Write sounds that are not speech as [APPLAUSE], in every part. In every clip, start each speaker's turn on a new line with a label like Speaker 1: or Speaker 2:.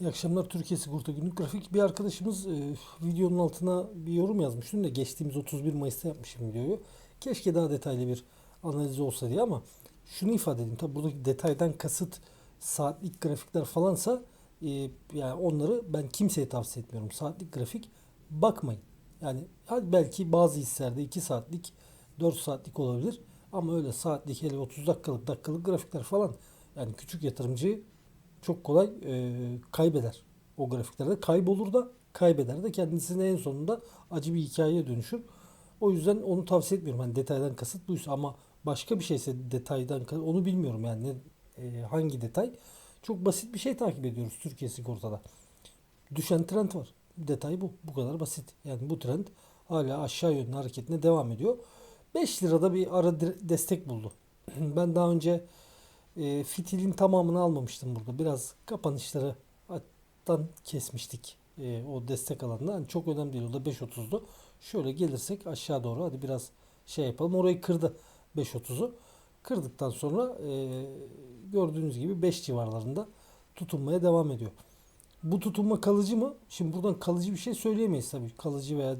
Speaker 1: İyi akşamlar Türkiye Sigorta Günlük Grafik. Bir arkadaşımız e, videonun altına bir yorum yazmış. Dün de geçtiğimiz 31 Mayıs'ta yapmışım videoyu. Keşke daha detaylı bir analiz olsa diye ama şunu ifade edeyim. Tabi buradaki detaydan kasıt saatlik grafikler falansa e, yani onları ben kimseye tavsiye etmiyorum. Saatlik grafik bakmayın. Yani belki bazı hisselerde 2 saatlik 4 saatlik olabilir. Ama öyle saatlik hele 30 dakikalık dakikalık grafikler falan yani küçük yatırımcıyı çok kolay e, kaybeder. O grafiklerde kaybolur da kaybeder de kendisine en sonunda acı bir hikayeye dönüşür. O yüzden onu tavsiye etmiyorum. Hani detaydan kasıt buysa ama başka bir şeyse detaydan onu bilmiyorum yani ne, e, hangi detay. Çok basit bir şey takip ediyoruz Türkiye sigortada. Düşen trend var. Detay bu. Bu kadar basit. Yani bu trend hala aşağı yönlü hareketine devam ediyor. 5 lirada bir ara destek buldu. [CLEARS THROAT] Ben daha önce e, fitilin tamamını almamıştım burada. Biraz kapanışları alttan kesmiştik e, o destek alanında. Hani çok önemli değil. O da 5.30'du. Şöyle gelirsek aşağı doğru hadi biraz şey yapalım. Orayı kırdı 5.30'u. Kırdıktan sonra e, gördüğünüz gibi 5 civarlarında tutunmaya devam ediyor. Bu tutunma kalıcı mı? Şimdi buradan kalıcı bir şey söyleyemeyiz tabii. Kalıcı veya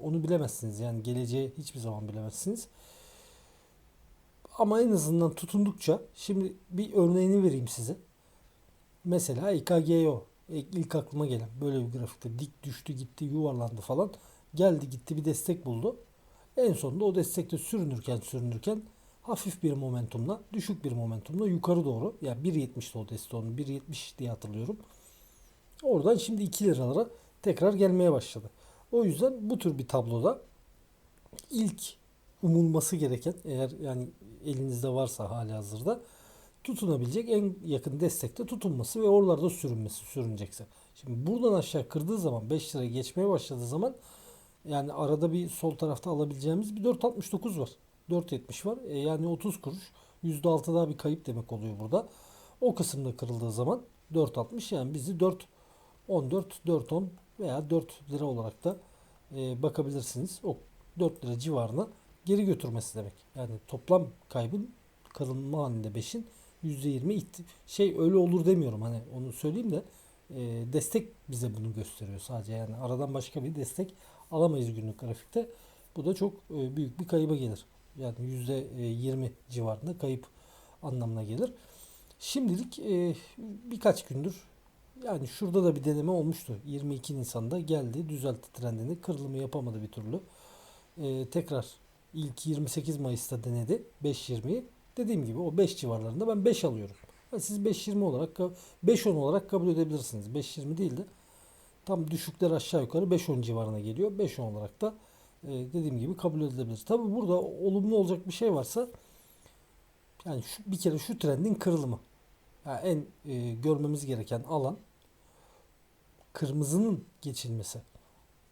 Speaker 1: onu bilemezsiniz. Yani geleceği hiçbir zaman bilemezsiniz. Ama en azından tutundukça şimdi bir örneğini vereyim size. Mesela EKGO ilk aklıma gelen böyle bir grafikte dik düştü gitti yuvarlandı falan geldi gitti bir destek buldu. En sonunda o destekte sürünürken sürünürken hafif bir momentumla düşük bir momentumla yukarı doğru yani 1.70'ti o destek onun 1.70 diye hatırlıyorum. Oradan şimdi 2 liralara tekrar gelmeye başladı. O yüzden bu tür bir tabloda ilk umulması gereken eğer yani elinizde varsa hali hazırda tutunabilecek en yakın destekte tutunması ve oralarda sürünmesi sürünecekse. Şimdi buradan aşağı kırdığı zaman 5 liraya geçmeye başladığı zaman yani arada bir sol tarafta alabileceğimiz bir 4.69 var. 4.70 var. E yani 30 kuruş %6 daha bir kayıp demek oluyor burada. O kısımda kırıldığı zaman 4.60 yani bizi 4 14 4.10 veya 4 lira olarak da e, bakabilirsiniz. O 4 lira civarına geri götürmesi demek. Yani toplam kaybın kırılma halinde 5'in %20 itti- şey öyle olur demiyorum hani onu söyleyeyim de e, destek bize bunu gösteriyor sadece yani aradan başka bir destek alamayız günlük grafikte. Bu da çok e, büyük bir kayıba gelir. Yani %20 civarında kayıp anlamına gelir. Şimdilik e, birkaç gündür yani şurada da bir deneme olmuştu. 22 Nisan'da geldi, düzeltti trendini. Kırılımı yapamadı bir türlü. Ee, tekrar ilk 28 Mayıs'ta denedi 5.20'yi. Dediğim gibi o 5 civarlarında ben 5 alıyorum. Ha, siz 5.20 olarak 5.10 olarak kabul edebilirsiniz. 5.20 değil de tam düşükler aşağı yukarı 5.10 civarına geliyor. 5.10 olarak da e, dediğim gibi kabul edilebilir. Tabi burada olumlu olacak bir şey varsa yani şu, bir kere şu trendin kırılımı. Yani en e, görmemiz gereken alan kırmızının geçilmesi.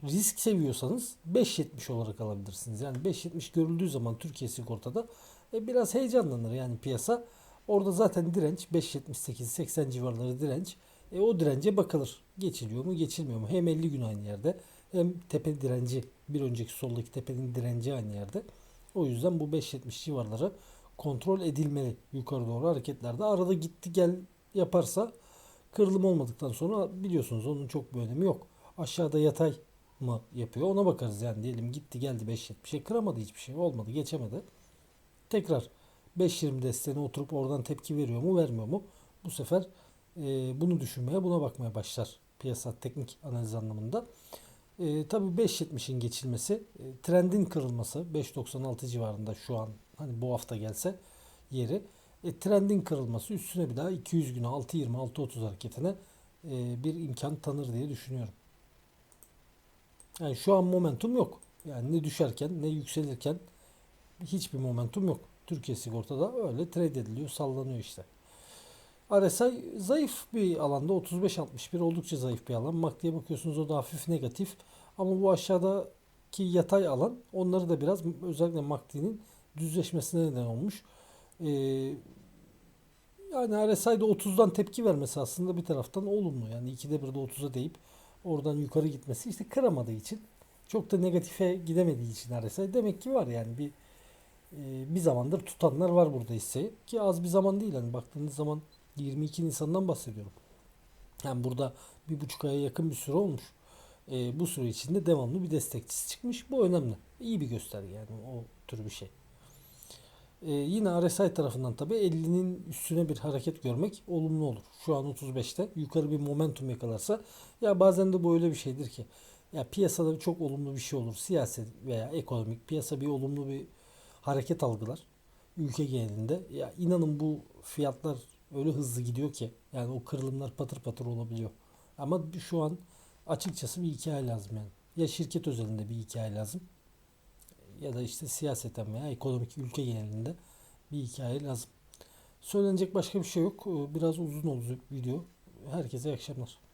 Speaker 1: Risk seviyorsanız 5.70 olarak alabilirsiniz. Yani 5.70 görüldüğü zaman Türkiye sigortada e, biraz heyecanlanır yani piyasa. Orada zaten direnç 5.78-80 civarları direnç. E, o dirence bakılır. Geçiliyor mu geçilmiyor mu? Hem 50 gün aynı yerde hem tepe direnci bir önceki soldaki tepenin direnci aynı yerde. O yüzden bu 5.70 civarları kontrol edilmeli yukarı doğru hareketlerde. Arada gitti gel yaparsa kırılım olmadıktan sonra biliyorsunuz onun çok bir önemi yok. Aşağıda yatay mı yapıyor ona bakarız yani diyelim gitti geldi 5.70'e kıramadı hiçbir şey olmadı geçemedi. Tekrar 5.20 desteğine oturup oradan tepki veriyor mu vermiyor mu? Bu sefer e, bunu düşünmeye buna bakmaya başlar piyasa teknik analiz anlamında. E, tabii 5.70'in geçilmesi, e, trendin kırılması 5.96 civarında şu an hani bu hafta gelse yeri e, trendin kırılması üstüne bir daha 200 güne 6.20 6.30 hareketine e, bir imkan tanır diye düşünüyorum. Yani şu an momentum yok. Yani ne düşerken ne yükselirken hiçbir momentum yok. Türkiye sigortada öyle trade ediliyor, sallanıyor işte. RSI zayıf bir alanda 35-61 oldukça zayıf bir alan. MACD'ye bakıyorsunuz o da hafif negatif. Ama bu aşağıdaki yatay alan onları da biraz özellikle MACD'nin düzleşmesine neden olmuş. Ee, yani RSI'de 30'dan tepki vermesi aslında bir taraftan olumlu. Yani 2'de 1'de 30'a deyip oradan yukarı gitmesi işte kıramadığı için çok da negatife gidemediği için RSI demek ki var yani bir e, bir zamandır tutanlar var burada hisseyi ki az bir zaman değil hani baktığınız zaman 22 Nisan'dan bahsediyorum. Yani burada bir buçuk aya yakın bir süre olmuş. E, bu süre içinde devamlı bir destekçisi çıkmış. Bu önemli. İyi bir gösterge yani o tür bir şey. E, yine RSI tarafından tabii 50'nin üstüne bir hareket görmek olumlu olur. Şu an 35'te yukarı bir momentum yakalarsa ya bazen de bu öyle bir şeydir ki ya piyasada çok olumlu bir şey olur. Siyaset veya ekonomik piyasa bir olumlu bir hareket algılar ülke genelinde. Ya inanın bu fiyatlar öyle hızlı gidiyor ki yani o kırılımlar patır patır olabiliyor. Ama şu an açıkçası bir hikaye lazım yani. Ya şirket özelinde bir hikaye lazım ya da işte siyaseten veya ekonomik ülke genelinde bir hikaye lazım. Söylenecek başka bir şey yok. Biraz uzun oldu video. Herkese iyi akşamlar.